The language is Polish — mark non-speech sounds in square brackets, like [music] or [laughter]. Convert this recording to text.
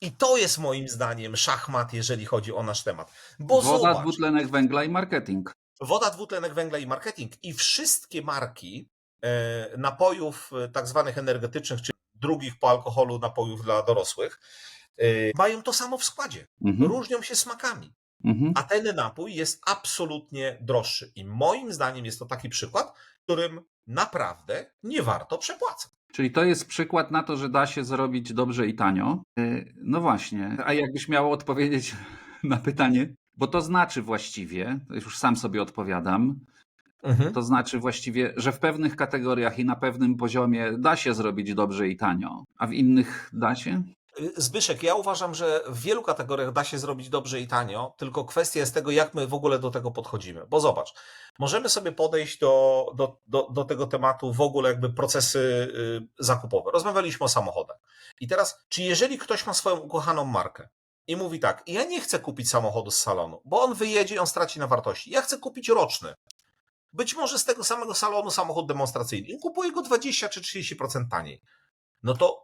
I to jest moim zdaniem szachmat, jeżeli chodzi o nasz temat. Bo Woda, zobacz, dwutlenek węgla i marketing. woda, dwutlenek węgla i marketing. I wszystkie marki e, napojów e, tak zwanych energetycznych, czy drugich po alkoholu napojów dla dorosłych, e, mają to samo w składzie. Mhm. Różnią się smakami. Mhm. A ten napój jest absolutnie droższy. I moim zdaniem jest to taki przykład, którym naprawdę nie warto przepłacać. Czyli to jest przykład na to, że da się zrobić dobrze i tanio. Yy, No właśnie, a jakbyś miał odpowiedzieć [laughs] na pytanie, bo to znaczy właściwie, już sam sobie odpowiadam, to znaczy właściwie, że w pewnych kategoriach i na pewnym poziomie da się zrobić dobrze i tanio, a w innych da się? Zbyszek, ja uważam, że w wielu kategoriach da się zrobić dobrze i tanio, tylko kwestia jest tego, jak my w ogóle do tego podchodzimy. Bo zobacz, możemy sobie podejść do, do, do, do tego tematu w ogóle jakby procesy y, zakupowe. Rozmawialiśmy o samochodach. I teraz, czy jeżeli ktoś ma swoją ukochaną markę i mówi tak, ja nie chcę kupić samochodu z salonu, bo on wyjedzie i on straci na wartości. Ja chcę kupić roczny. Być może z tego samego salonu samochód demonstracyjny i kupuję go 20 czy 30% taniej. No to